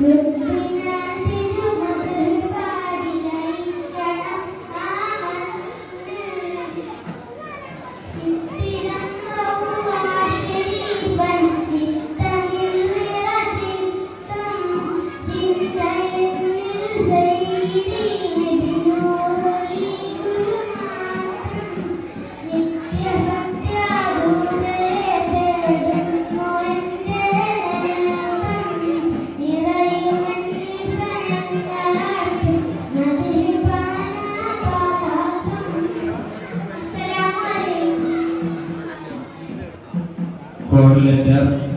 Yeah. Core